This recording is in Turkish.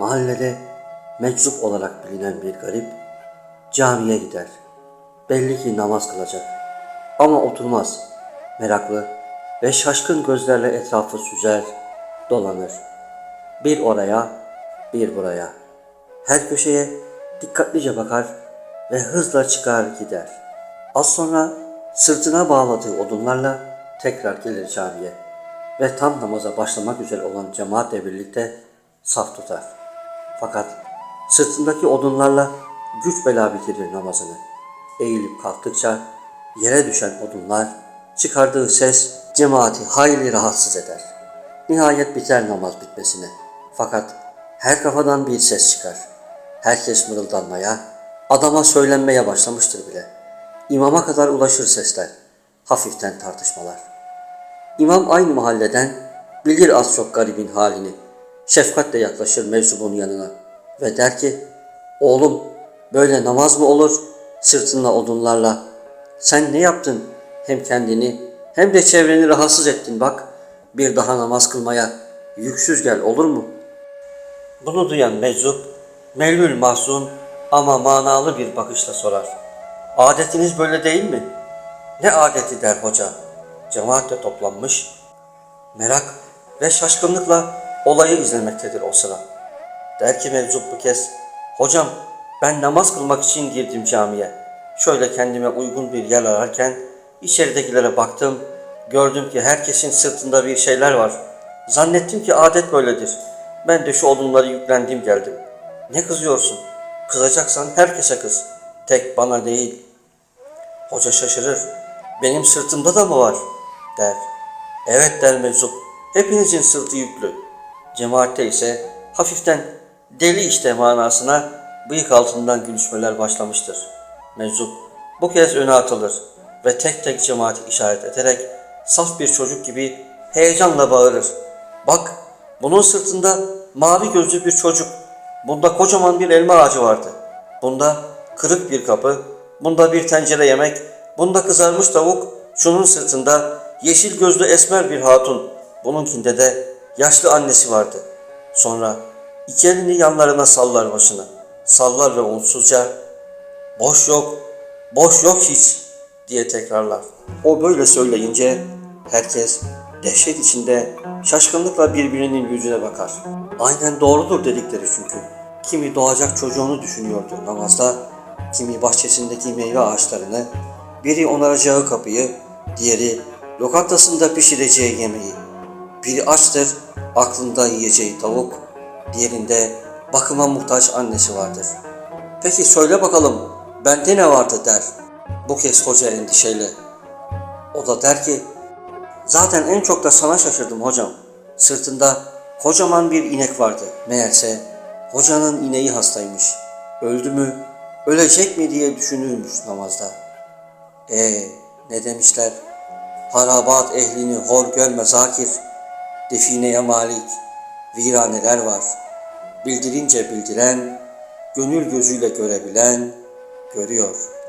mahallede meczup olarak bilinen bir garip camiye gider. Belli ki namaz kılacak. Ama oturmaz. Meraklı ve şaşkın gözlerle etrafı süzer, dolanır. Bir oraya, bir buraya. Her köşeye dikkatlice bakar ve hızla çıkar gider. Az sonra sırtına bağladığı odunlarla tekrar gelir camiye ve tam namaza başlamak üzere olan cemaatle birlikte saf tutar. Fakat sırtındaki odunlarla güç bela bitirir namazını. Eğilip kalktıkça yere düşen odunlar çıkardığı ses cemaati hayli rahatsız eder. Nihayet biter namaz bitmesine. Fakat her kafadan bir ses çıkar. Herkes mırıldanmaya, adama söylenmeye başlamıştır bile. İmama kadar ulaşır sesler. Hafiften tartışmalar. İmam aynı mahalleden bilir az çok garibin halini. Şefkatle yaklaşır mevzubun yanına ve der ki Oğlum böyle namaz mı olur sırtınla odunlarla? Sen ne yaptın? Hem kendini hem de çevreni rahatsız ettin bak. Bir daha namaz kılmaya yüksüz gel olur mu? Bunu duyan meczup, melül mahzun ama manalı bir bakışla sorar. Adetiniz böyle değil mi? Ne adeti der hoca. Cemaat de toplanmış. Merak ve şaşkınlıkla olayı izlemektedir o sıra. Der ki mevzup bu kez, hocam ben namaz kılmak için girdim camiye. Şöyle kendime uygun bir yer ararken içeridekilere baktım. Gördüm ki herkesin sırtında bir şeyler var. Zannettim ki adet böyledir. Ben de şu odunları yüklendim geldim. Ne kızıyorsun? Kızacaksan herkese kız. Tek bana değil. Hoca şaşırır. Benim sırtımda da mı var? der. Evet der meczup. Hepinizin sırtı yüklü. Cemaatte ise hafiften deli işte manasına bıyık altından gülüşmeler başlamıştır. Meczup bu kez öne atılır ve tek tek cemaati işaret ederek saf bir çocuk gibi heyecanla bağırır. Bak bunun sırtında mavi gözlü bir çocuk. Bunda kocaman bir elma ağacı vardı. Bunda kırık bir kapı, bunda bir tencere yemek, bunda kızarmış tavuk, şunun sırtında yeşil gözlü esmer bir hatun, bununkinde de yaşlı annesi vardı. Sonra iki elini yanlarına sallar başını, sallar ve umutsuzca boş yok, boş yok hiç diye tekrarlar. O böyle söyleyince herkes dehşet içinde şaşkınlıkla birbirinin yüzüne bakar. Aynen doğrudur dedikleri çünkü. Kimi doğacak çocuğunu düşünüyordu namazda, kimi bahçesindeki meyve ağaçlarını, biri onaracağı kapıyı, diğeri lokantasında pişireceği yemeği. Biri açtır, aklında yiyeceği tavuk, diğerinde bakıma muhtaç annesi vardır. Peki söyle bakalım, bende ne vardı der. Bu kez hoca endişeyle. O da der ki, zaten en çok da sana şaşırdım hocam. Sırtında kocaman bir inek vardı. Meğerse hocanın ineği hastaymış. Öldü mü, ölecek mi diye düşünürmüş namazda. E ne demişler? Harabat ehlini hor görme zakir. Defineye malik, viraneler var. Bildirince bildiren, gönül gözüyle görebilen, görüyor.''